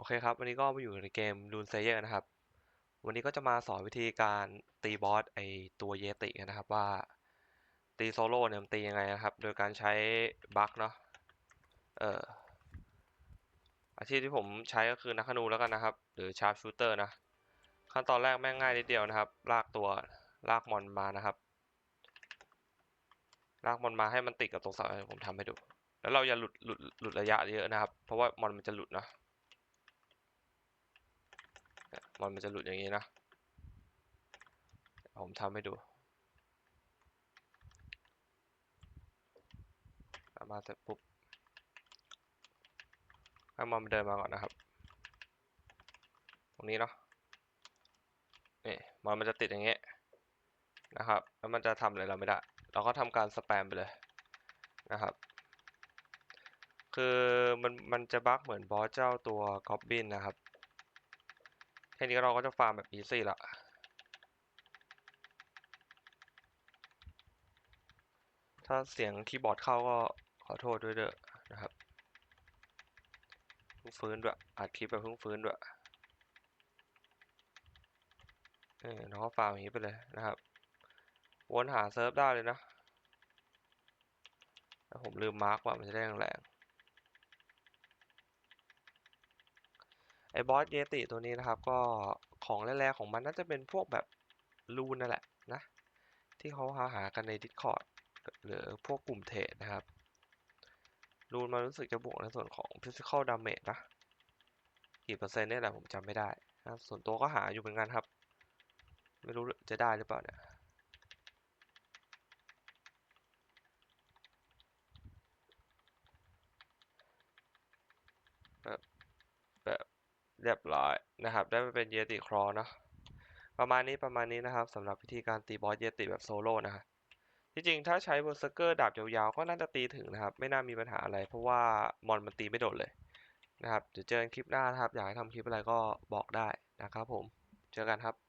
โอเคครับ วันนี้ก็มาอยู่ในเกม Rune Slayer นะครับ วันนี้ก็จะมาสอนวิธีการตีบอสไอตัวเยติกันนะครับว่า ตีโซโล่เนี่ยมันตียังไงนะครับ โดยการใช้บัคเนาะเอ่ออาชีพที่ผมใช้ก็คือนักธนูแล้วกันนะครับ หรือชาร์ปชูเตอร์นะขั้นตอนแรกแม่งง่ายนิดเดียวนะครับ ลากตัวลากมอนมานะครับ ลากมอนมาให้มันติดกับตรงเสาผมทำให้ดู แล้วเราอย่าหลุดหลุดหลุดระยะเยอะนะครับ เพราะว่ามอนมันจะหลุดนะ มันมันจะหลุดอย่างนี้นะ ผมทำให้ดูมาเสร็จปุ๊บให้มันเดินมาก่อนนะครับ ตรงนี้เนาะนี่มันมันจะติดอย่างเงี้ยนะครับ แล้วมันจะทำอะไรเราไม่ได้ เราก็ทำการสแปมไปเลยนะครับ คือมันมันจะบั๊กเหมือนบอสเจ้าตัวกอบบินนะครับ แค่นี้เราก็จะฟาร์มแบบอีซี่ละถ้าเสียงคีย์บอร์ดเข้าก็ขอโทษด้วยเด้อนะครับเพิ่งฟื้นด้วยอัดคลิปแบบเพิ่งฟื้นด้วยเออเราก็ฟาร์มอย่างนี้ไปเลยนะครับ วนหาเซิร์ฟได้เลยนะแต่ผมลืมมาร์กว่ามันจะได้แรงๆไอ้ บอสเยติตัวนี้นะครับ ก็ของแรกๆของมันน่าจะเป็นพวกแบบรูนนั่นแหละนะ ที่เขาหาหากันใน Discord หรือพวกกลุ่มเทรดนะครับรูนมารู้สึกจะบวกในส่วนของ physical damage นะ กี่เปอร์เซ็นต์เนี่ยแหละผมจำไม่ได้นะส่วนตัวก็หาอยู่เหมือนกันครับ ไม่รู้จะได้หรือเปล่าเนี่ยแบบ เรียบร้อยนะครับ ได้มาเป็นเยติครอเนาะประมาณนี้ประมาณนี้นะครับสำหรับวิธีการตีบอสเยติแบบโซโล่นะครับที่จริงถ้าใช้เบอร์เซอร์เกอร์ดาบยาวๆ ก็น่าจะตีถึงนะครับ ไม่น่ามีปัญหาอะไร เพราะว่ามอนมันตีไม่โดนเลยนะครับเดี๋ยวเจอกันคลิปหน้านะครับ อยากให้ทำคลิปอะไรก็บอกได้นะครับผมเจอกันครับ